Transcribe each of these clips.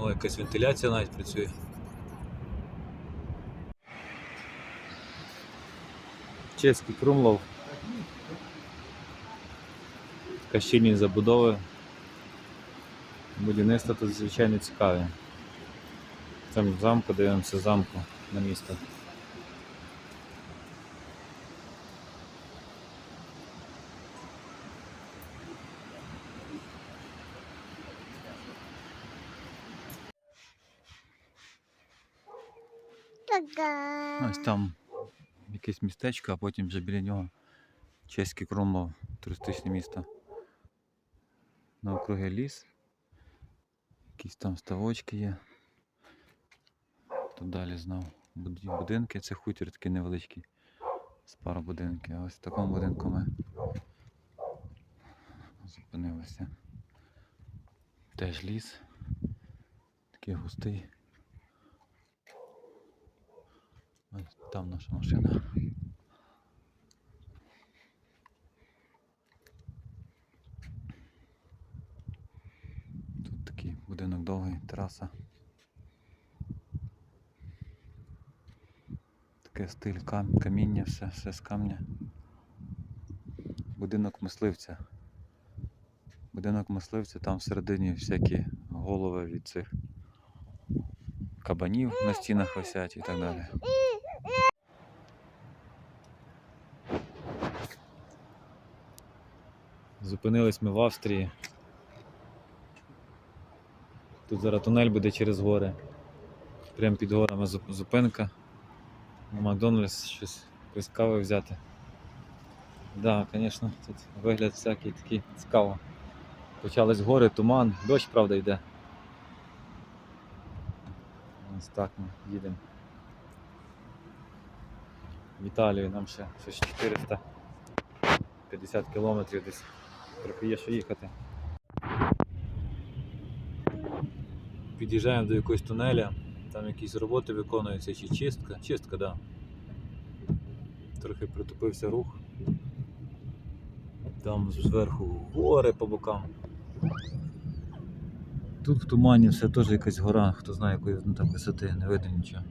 Ну, якась вентиляція навіть працює. Чеський Крумлов. Така щільність забудови. Будівництво тут звичайно цікаве. Там замку дивимося замку на місто. Ось там якесь містечко, а потім вже біля нього чеський Крумлов, туристичне місто. Навкруги ліс. Якісь там ставочки є. Тут далі знов будинки, це хутір такий невеличкий. З пару будинків. А ось в такому будинку ми зупинилися. Теж ліс. Такий густий. Ось там наша машина. Тут такий будинок довгий, тераса. Таке стиль кам... каміння, все, все з камня. Будинок мисливця. Будинок мисливця, там всередині всякі голови від цих кабанів на стінах висять і так далі. Зупинились ми в Австрії. Тут зараз тунель буде через гори. Прямо під горами зупинка. На Макдональдс щось якусь кави взяти. Так, да, звісно, тут вигляд всякий такий цікаво. Почались гори, туман, дощ, правда, йде. Ось так ми їдемо. В Італію нам ще щось 450 кілометрів десь. Трохи є що їхати. Під'їжджаємо до якогось тунеля, там якісь роботи виконуються чи чистка. Чистка, так. Да. Трохи притупився рух. Там зверху гори по бокам. Тут в тумані все теж якась гора, хто знає якої там висоти, не видно нічого.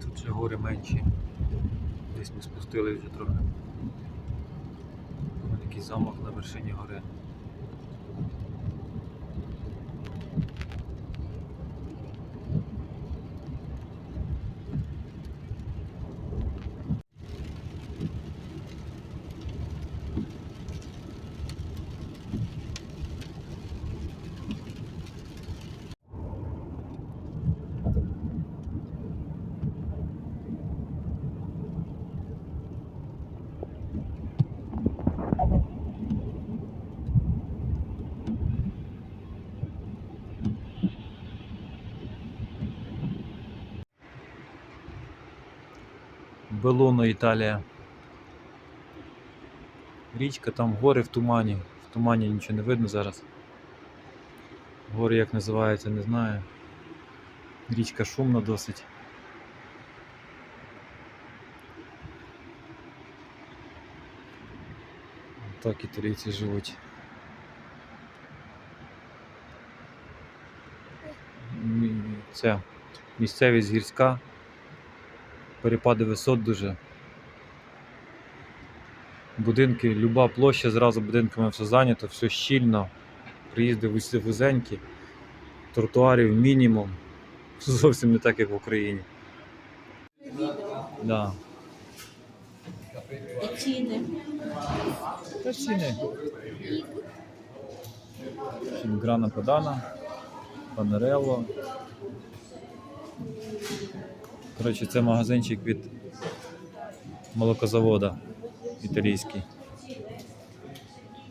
Тут вже гори менші. Десь ми спустились вже трохи. Такий замок на вершині гори. Белуно, Італія. Річка, там гори в тумані. В тумані нічого не видно зараз. Гори як називаються, не знаю. Річка шумна досить. Так італійці живуть. Це місцевість гірська, перепади висот дуже. Будинки, люба площа, зразу будинками все зайнято, все щільно. Приїзди вузенькі, тротуарів мінімум. Зовсім не так, як в Україні. Да. І ціни. Та ціни. Грана Падана, Панерелло. Коротше, це магазинчик від молокозавода італійський.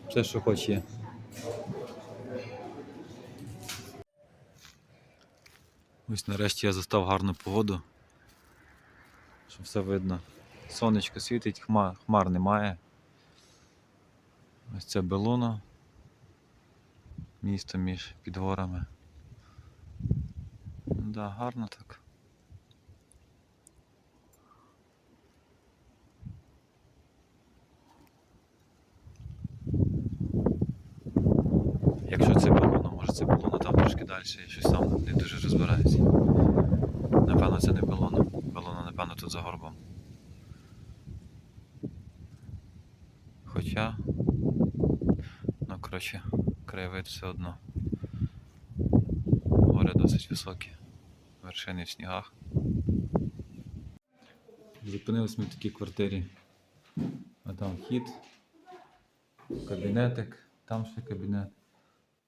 Все, що хоч є. Ось нарешті я застав гарну погоду. Що все видно. Сонечко світить, хмар, хмар немає. Ось це Белуно. Місто між підгорами. Ну Да, гарно так. Якщо це Белуно, може це Белуно там трошки далі, я щось сам не дуже розбираюся. Напевно, це не Белуно. Белуно, напевно, тут за горбом. Хоча. Ну, коротше, краєвид все одно. Гори досить високі. Вершини в снігах. Зупинились ми в такій квартирі. А там вхід, кабінетик, там ще кабінет.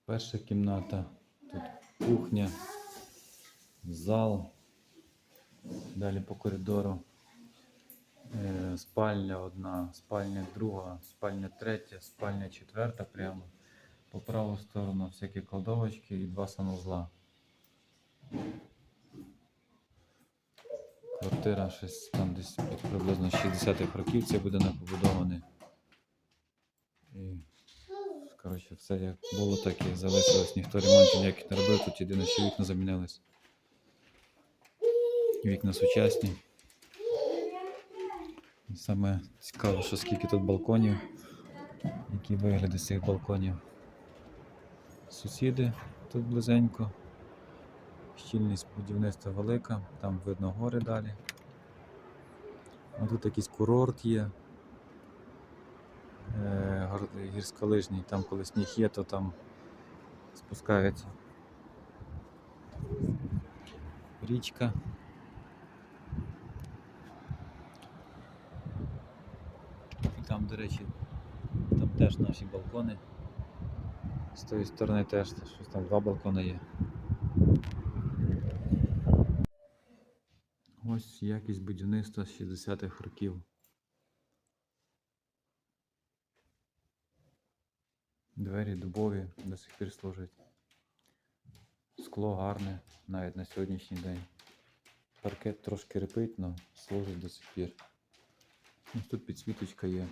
Перша кімната, тут кухня, зал. Далі по коридору. Е, Спальня одна, спальня друга, спальня третя, спальня четверта прямо. По праву сторону всякі кладовочки і два санузла. Квартира щось там десь приблизно 60-х років цей будинок побудований. І, коротше, все як було, так і залишилось. Ніхто ремонтів ніяких не робив, тут єдине, що вікна замінились. Вікна сучасні. Саме цікаво, що скільки тут балконів, які вигляди з цих балконів. Сусіди тут близенько. Щільність будівництва велика, там видно гори далі. А тут якийсь курорт є. Е, гірськолижній, там коли сніг є, то там спускаються. Річка. І там, до речі, там теж наші балкони. З тої сторони теж щось там два балкони є. Ось якість будівництва з 60-х років. Двері дубові до сих пір служать. Скло гарне навіть на сьогоднішній день. Паркет трошки репить, але служить до сих пір. Ось тут підсвіточка є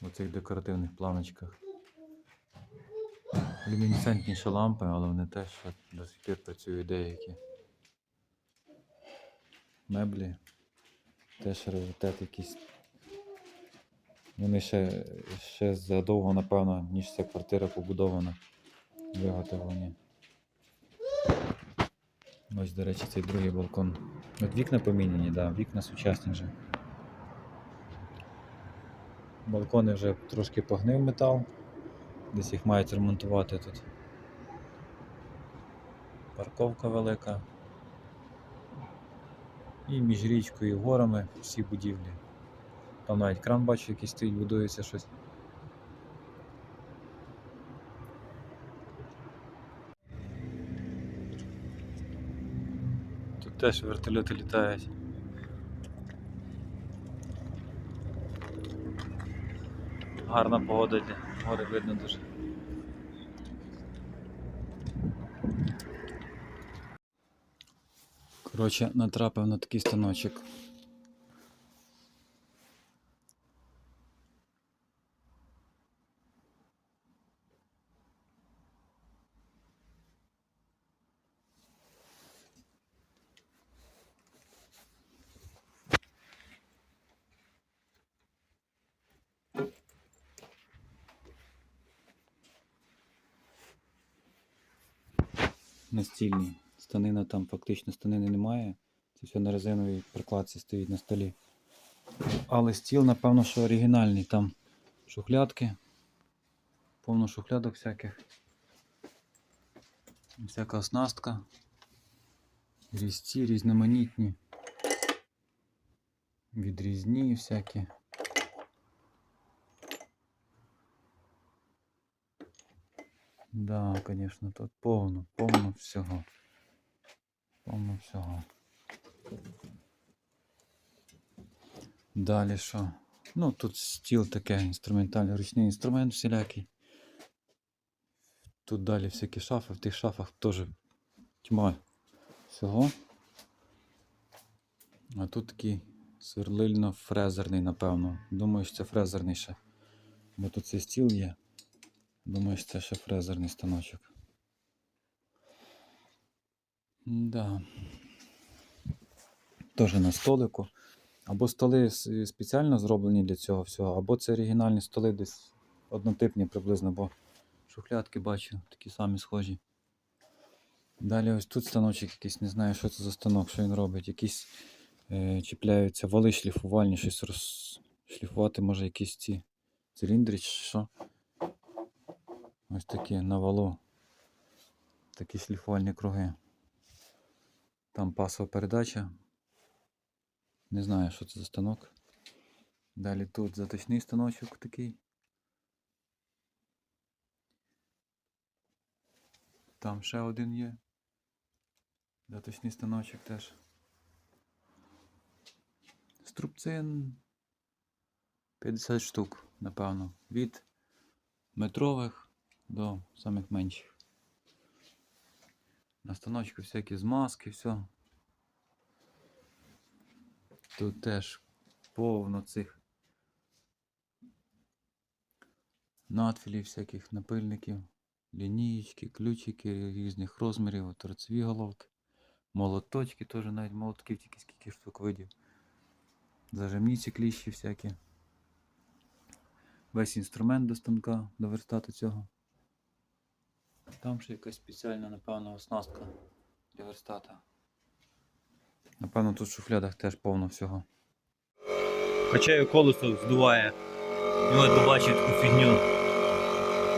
в оцих декоративних планочках. Люмінесцентніші лампи, але вони теж до сих пір працюють деякі. Меблі, теж раритет якийсь. Вони ще, ще задовго, напевно, ніж ця квартира побудована, виготовлені. Ось, до речі, цей другий балкон. От вікна поміняні, да, вікна сучасні вже. Балкони вже трошки погнив метал. Десь їх мають ремонтувати тут. Парковка велика. І між річкою і горами всі будівлі. Там навіть кран бачу, який стоїть, будується щось. Тут теж вертольоти літають. Гарна погода, йде, видно дуже. Коротше, натрапив на такий станочок. Настільні. Станина там фактично станини немає. Це все на резиновій прикладці стоїть на столі. Але стіл, напевно, що оригінальний. Там шухлядки. Повно шухлядок всяких. Всяка оснастка. Різці різноманітні. Відрізні всякі. Да, конечно, тут повно, повно всього. Повно всього. Далі що? Ну, тут стіл таке, інструментальний, ручний інструмент всілякий. Тут далі всякі шафи, в тих шафах теж тьма всього. А тут такий сверлильно-фрезерний, напевно. Думаю, що це фрезерний ще. Бо тут цей стіл є. Думаю, що це ще фрезерний станочок. Да. Теж на столику. Або столи спеціально зроблені для цього всього, або це оригінальні столи десь однотипні приблизно, бо шухлядки бачу, такі самі схожі. Далі ось тут станочок якийсь, не знаю, що це за станок, що він робить. Якісь е, чіпляються вали шліфувальні, щось розшліфувати, може якісь ці циліндри чи що. Ось такі на валу. Такі шліфувальні круги. Там пасова передача. Не знаю, що це за станок. Далі тут заточний станочок такий. Там ще один є. Заточний станочок теж. Струбцин 50 штук, напевно. Від метрових до самих менших. На станочку всякі змазки, все. Тут теж повно цих надфілів, всяких напильників, лінієчки, ключики різних розмірів, торцеві головки, молоточки, теж навіть молотків тільки скільки штук видів. Зажимниці кліщі всякі. Весь інструмент до станка, до верстату цього. Там ще якась спеціальна, напевно, оснастка для верстата. Напевно, тут в шуфлядах теж повно всього. Качаю колесо, здуває. І от побачив таку фігню.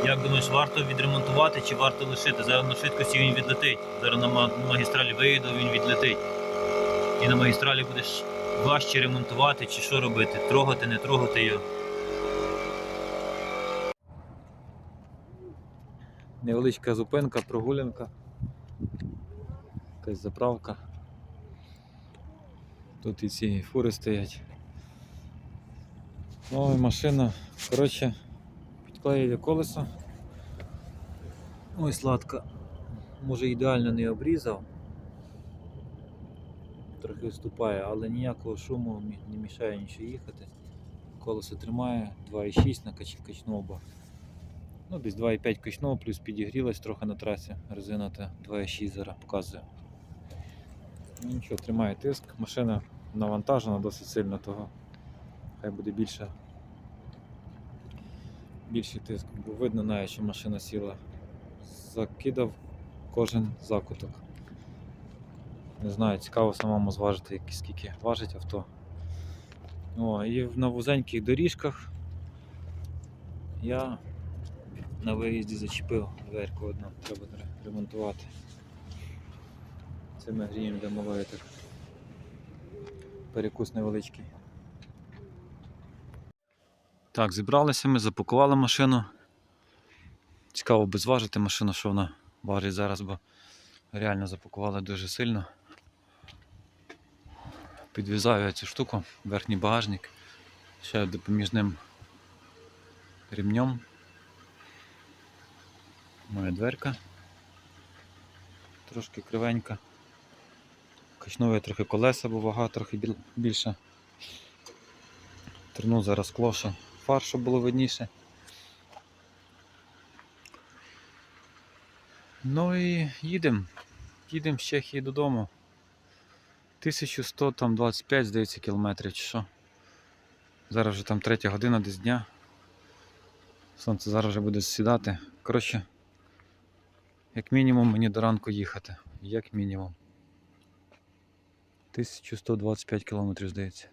Як думаєш, варто відремонтувати чи варто лишити? Зараз на швидкості він відлетить. Зараз на магістралі виїду, він відлетить. І на магістралі будеш важче ремонтувати чи що робити? Трогати, не трогати його. Невеличка зупинка, прогулянка. Якась заправка. Тут і ці фури стоять. Ну і машина. Коротше, підклеїли колесо. Ой, сладка. Може ідеально не обрізав. Трохи вступає, але ніякого шуму не мішає нічого їхати. Колесо тримає, 2,6 на кач... Ну, десь 2,5 качнув, плюс підігрілась трохи на трасі. Резина та 2,6 зараз показує. Ну, нічого, тримає тиск. Машина навантажена досить сильно, того хай буде більше. Більший тиск, бо видно навіть, що машина сіла. Закидав кожен закуток. Не знаю, цікаво самому зважити, скільки важить авто. О, і на вузеньких доріжках я на виїзді зачепив дверку одну, треба ремонтувати. Це ми гріємо так. Перекус невеличкий. Так, зібралися ми, запакували машину. Цікаво би зважити машину, що вона важить зараз, бо реально запакували дуже сильно. Підв'язаю я цю штуку, верхній багажник, ще допоміжним ремнем. Моя дверка. Трошки кривенька. Качнув я трохи колеса, бо вага трохи біл- більша. Терну зараз клошу фар, щоб було видніше. Ну і їдемо. Їдемо з Чехії додому. 1125, здається, кілометрів чи що. Зараз вже там третя година десь дня. Сонце зараз вже буде сідати. Коротше, як мінімум мені до ранку їхати. Як мінімум. 1125 кілометрів, здається.